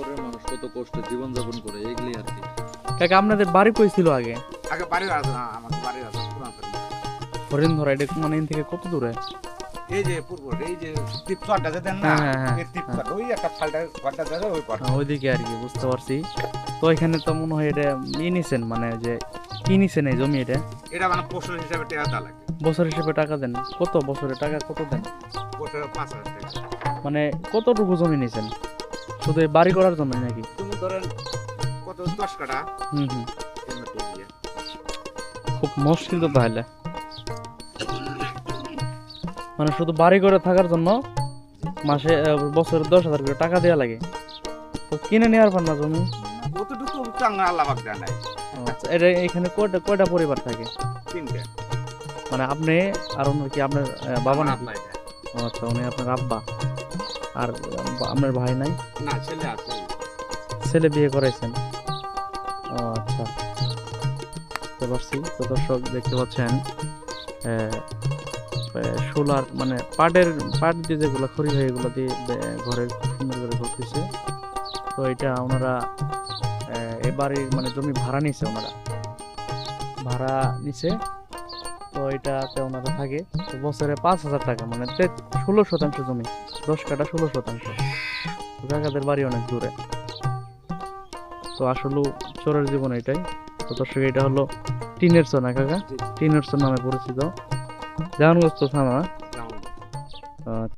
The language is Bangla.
মানুষ কত কষ্টে জীবনযাপন করে এগুলি আর কি। কাকা আপনাদের বাড়ি কই ছিল আগে? আগে বাড়ির আছে না আমাদের বাড়ির আছে পুরান বাড়ি। হরিণ ধরা এটা মানে এখান থেকে কত দূরে? এই যে পূর্ব এই যে দেন না হ্যাঁ, হ্যাঁ, হ্যাঁ, এই ওই একটা ফালটা ঘরটা ওই ঘর হ্যাঁ, ওইদিকে আর কি বুঝতে পারছি। তো এখানে তো মনে হয় এটা ই মানে যে কি নিছেন এই জমি এটা? এটা মানে পোষণ হিসাবে টাকা দেওয়া লাগে। বছর হিসেবে টাকা দেন? কত বছরে টাকা কত দেন? বছরে পাঁচ হাজার টাকা। মানে কতটুকু জমি নিছেন? শুধু বাড়ি করার জন্য নাকি? তুমি ধরেন কত দশ কাটা হুম। খুব মুশকিল তো তাহলে। মানে শুধু বাড়ি করে থাকার জন্য মাসে বছরে দশ হাজার করে টাকা দেওয়া লাগে। তো কিনে নেওয়ার পার না জমি? অতটুকু চাঙ্গা আল্লাহ দেয় নাই। আচ্ছা, এটা এখানে কয়টা কয়টা পরিবার থাকে? তিনটে। মানে আপনি আর অন্য কি আপনার বাবা। ও আচ্ছা উনি আপনার আব্বা। আর আপনার ভাই নাই? না ছেলে আছে। ছেলে বিয়ে করাইছেন? ও আচ্ছা। বুঝতে পারছি। তো দর্শক দেখতে পাচ্ছেন সোলার মানে পাটের পাট দিয়ে যেগুলো খড়ি হয় এগুলো দিয়ে ঘরের সুন্দর করে করতেছে। তো এটা ওনারা আহ, এ বাড়ির মানে জমি ভাড়া নিছে ওনারা। ভাড়া নিছে। তো এটাতে ওনারা থাকে। তো বছরে পাঁচ হাজার টাকা মানে ষোলো শতাংশ জমি। দশ কাটা ষোলো শতাংশ। কাকাদের বাড়ি অনেক দূরে। তো আসলে চোরের জীবন এটাই। তো দর্শক এটা হলো টিনের চর না কাকা টিনের চর নামে পরিচিত। জাহানগঞ্জ তো থানা? যেমন